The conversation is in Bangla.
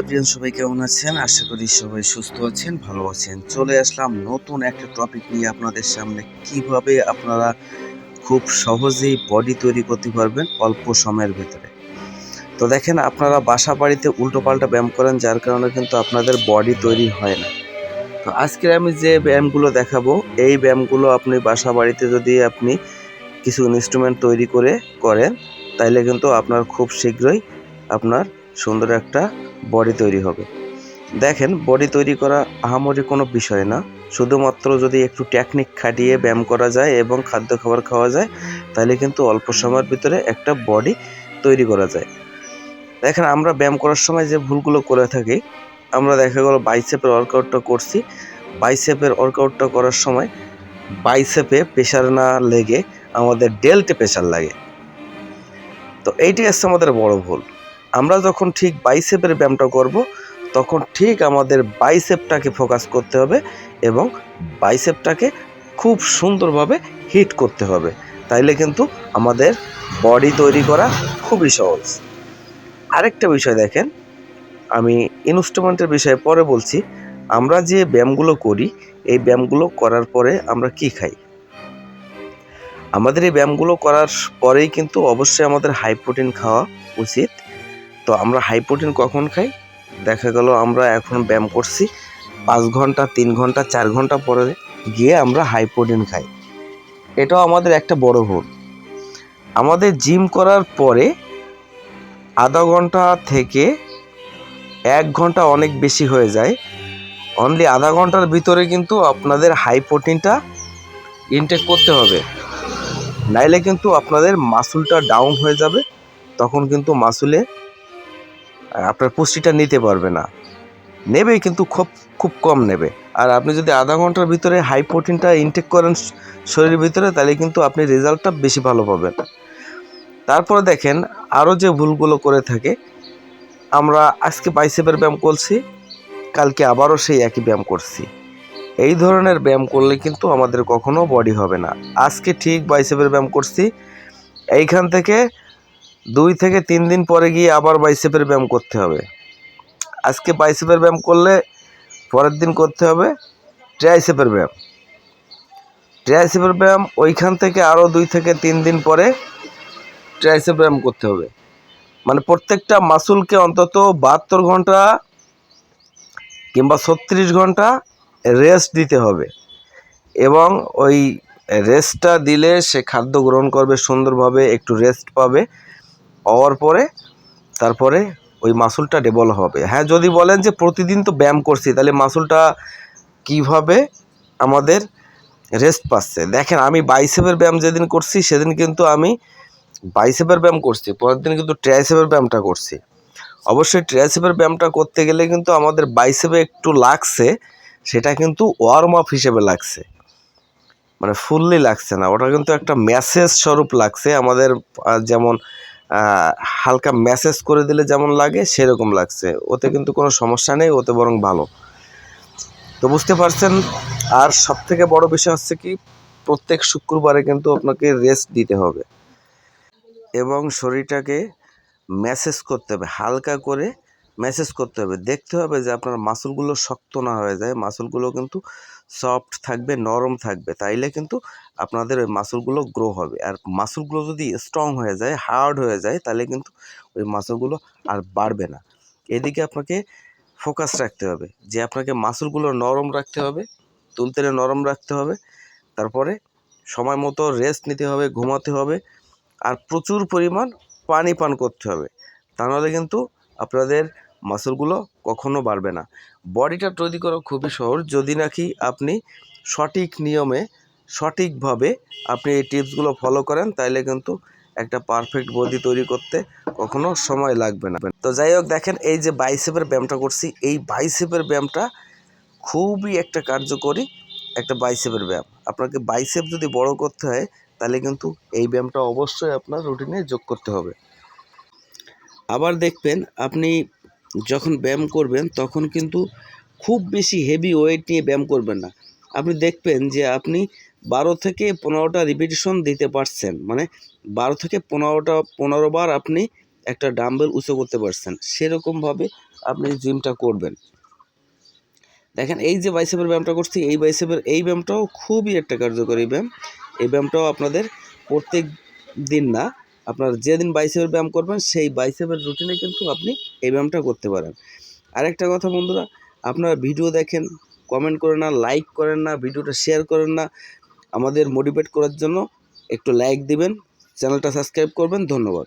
এভরিয়ান সবাই কেমন আছেন? আশা করি সবাই সুস্থ আছেন, ভালো আছেন। চলে আসলাম নতুন একটা টপিক নিয়ে আপনাদের সামনে। কীভাবে আপনারা খুব সহজেই বডি তৈরি করতে পারবেন অল্প সময়ের ভিতরে? তো দেখেন, আপনারা বাসা বাড়িতে উল্টোপাল্টা ব্যায়াম করেন, যার কারণে কিন্তু আপনাদের বডি তৈরি হয় না। তো আজকে আমি যে ব্যায়ামগুলো দেখাবো, এই ব্যায়ামগুলো আপনি বাসা বাড়িতে যদি আপনি কিছু ইনস্ট্রুমেন্ট তৈরি করে করেন, তাইলে কিন্তু আপনার খুব শীঘ্রই আপনার সুন্দর একটা বডি তৈরি হবে। দেখেন বডি তৈরি করা আহামরি কোনো বিষয় না। শুধুমাত্র যদি একটু টেকনিক খাটিয়ে ব্যায়াম করা যায় এবং খাদ্য খাবার খাওয়া যায়, তাহলে কিন্তু অল্প সময়ের ভিতরে একটা বডি তৈরি করা যায়। দেখেন, আমরা ব্যায়াম করার সময় যে ভুলগুলো করে থাকি, আমরা দেখা গেলো বাইসেপের ওয়ার্কআউটটা করছি। বাইসেপের ওয়ার্কআউটটা করার সময় বাইসেপে প্রেশার না লেগে আমাদের ডেল্টে প্রেশার লাগে। তো এইটি হচ্ছে আমাদের বড় ভুল। আমরা যখন ঠিক বাইসেপের ব্যায়ামটা করব, তখন ঠিক আমাদের বাইসেপটাকে ফোকাস করতে হবে এবং বাইসেপটাকে খুব সুন্দরভাবে হিট করতে হবে। তাইলে কিন্তু আমাদের বডি তৈরি করা খুবই সহজ। আরেকটা বিষয় দেখেন, আমি ইনস্ট্রুমেন্টের বিষয়ে পরে বলছি। আমরা যে ব্যায়ামগুলো করি, এই ব্যায়ামগুলো করার পরে আমরা কি খাই? আমাদের এই ব্যায়ামগুলো করার পরেই কিন্তু অবশ্যই আমাদের হাই প্রোটিন খাওয়া উচিত। তো আমরা হাই প্রোটিন কখন খাই? দেখা গেল আমরা এখন ব্যায়াম করছি পাঁচ ঘণ্টা, তিন ঘণ্টা, চার ঘণ্টা পরে গিয়ে আমরা হাই প্রোটিন খাই। এটাও আমাদের একটা বড় ভুল। আমাদের জিম করার পরে আধা ঘণ্টা থেকে এক ঘণ্টা অনেক বেশি হয়ে যায়। অনলি আধা ঘণ্টার ভিতরে কিন্তু আপনাদের হাই প্রোটিনটা ইনটেক করতে হবে। নাইলে কিন্তু আপনাদের মাসুলটা ডাউন হয়ে যাবে। তখন কিন্তু মাসুলে আপনার পুষ্টিটা নিতে পারবে না। নেবে কিন্তু খুব খুব কম নেবে। আর আপনি যদি আধা ঘণ্টার ভিতরে হাই প্রোটিনটা ইনটেক করেন শরীরের ভিতরে, তাহলে কিন্তু আপনি রেজাল্টটা বেশি ভালো পাবেন। তারপরে দেখেন আরও যে ভুলগুলো করে থাকে, আমরা আজকে বাইসেপের ব্যায়াম করছি, কালকে আবারও সেই একই ব্যায়াম করছি। এই ধরনের ব্যায়াম করলে কিন্তু আমাদের কখনো বডি হবে না। আজকে ঠিক বাইসেপের ব্যায়াম করছি, এইখান থেকে দুই থেকে তিন দিন পরে গিয়ে আবার বাইসেপের ব্যায়াম করতে হবে। আজকে বাইসেপের ব্যায়াম করলে পরের দিন করতে হবে ট্রাইসেপের ব্যায়াম। ট্রাইসেপের ব্যায়াম ওইখান থেকে আরও দুই থেকে তিন দিন পরে ট্রাইসেপ ব্যায়াম করতে হবে। মানে প্রত্যেকটা মাসুলকে অন্তত বাহাত্তর ঘণ্টা কিংবা ছত্রিশ ঘণ্টা রেস্ট দিতে হবে এবং ওই রেস্টটা দিলে সে খাদ্য গ্রহণ করবে, সুন্দরভাবে একটু রেস্ট পাবে। পাওয়ার পরে তারপরে ওই মাসুলটা ডেভেলপ হবে। হ্যাঁ যদি বলেন যে প্রতিদিন তো ব্যায়াম করছি, তাহলে মাসুলটা কীভাবে আমাদের রেস্ট পাচ্ছে? দেখেন, আমি বাইসেপের ব্যায়াম যেদিন করছি, সেদিন কিন্তু আমি বাইসেপের ব্যায়াম করছি, পরের দিন কিন্তু ট্রাইসেপের ব্যায়ামটা করছি। অবশ্যই ট্রাইসেপের ব্যায়ামটা করতে গেলে কিন্তু আমাদের বাইসেপে একটু লাগছে, সেটা কিন্তু ওয়ার্ম আপ হিসেবে লাগছে। মানে ফুললি লাগছে না, ওটা কিন্তু একটা মেসেজ স্বরূপ লাগছে, আমাদের যেমন হালকা ম্যাসেজ করে দিলে যেমন লাগে, সেরকম লাগছে। ওতে কিন্তু কোনো সমস্যা নেই, ওতে বরং ভালো। তো বুঝতে পারছেন? আর সব থেকে বড় বিষয় হচ্ছে কি, প্রত্যেক শুক্রবারে কিন্তু আপনাকে রেস্ট দিতে হবে। এবং শরীরটাকে ম্যাসেজ করতে হবে, হালকা করে ম্যাসেজ করতে হবে। দেখতে হবে যে আপনার মাসুলগুলো শক্ত না হয়ে যায়। মাসুলগুলো কিন্তু সফট থাকবে, নরম থাকবে। তাইলে কিন্তু আপনাদের ওই মাসুলগুলো গ্রো হবে। আর মাসুলগুলো যদি স্ট্রং হয়ে যায় হার্ড হয়ে যায় তাহলে কিন্তু ওই মাসুলগুলো আর বাড়বে না। এদিকে আপনাকে ফোকাস রাখতে হবে। যে আপনাকে মাসুলগুলো নরম রাখতে হবে, তুলতেলে নরম রাখতে হবে, তারপরে সময় মতো রেস্ট নিতে হবে, ঘুমাতে হবে, আর প্রচুর পরিমাণ পানি পান করতে হবে। তা নাহলে কিন্তু আপনাদের মাসলগুলো কখনো বাড়বে না। বডিটা তৈরি করা খুবই সহজ। যদি নাকি আপনি সঠিক নিয়মে, সঠিকভাবে আপনি এই টিপসগুলো ফলো করেন, তাইলে কিন্তু একটা পারফেক্ট বডি তৈরি করতে কখনো সময় লাগবে না। তো যাই হোক, দেখেন এই যে বাইসেপের ব্যায়ামটা করছি, এই বাইসেপের ব্যায়ামটা খুবই একটা কার্যকরী একটা বাইসেপের ব্যায়াম। আপনাকে বাইসেপ যদি বড় করতে হয় তাহলে কিন্তু এই ব্যায়ামটা অবশ্যই আপনার রুটিনে যোগ করতে হবে। আবার দেখবেন আপনি যখন ব্যায়াম করবেন, তখন কিন্তু খুব বেশি হেভি ওয়েট নিয়ে ব্যায়াম করবেন না। আপনি দেখবেন যে আপনি বারো থেকে পনেরোটা রিপিটেশন দিতে পারছেন। মানে বারো থেকে পনেরোটা, পনেরো বার আপনি একটা ডাম্বেল উঁচু করতে পারছেন। সেরকমভাবে আপনি জিমটা করবেন। দেখেন, এই যে বাইসেপের ব্যায়ামটা করছি, এই বাইসেপের এই ব্যায়ামটাও খুবই একটা কার্যকরী ব্যায়াম। এই ব্যায়ামটাও আপনাদের প্রত্যেক দিন না আপনার যেদিন বাইসেপের ব্যায়াম করবেন, সেই বাইসেপের রুটিনে কিন্তু আপনি এই ব্যায়ামটা করতে পারেন। আরেকটা কথা বন্ধুরা, আপনারা ভিডিও দেখেন কমেন্ট করেন না লাইক করেন না, ভিডিওটা শেয়ার করেন না, আমাদের মোটিভেট করার জন্য একটু লাইক দিবেন চ্যানেলটা সাবস্ক্রাইব করবেন, ধন্যবাদ।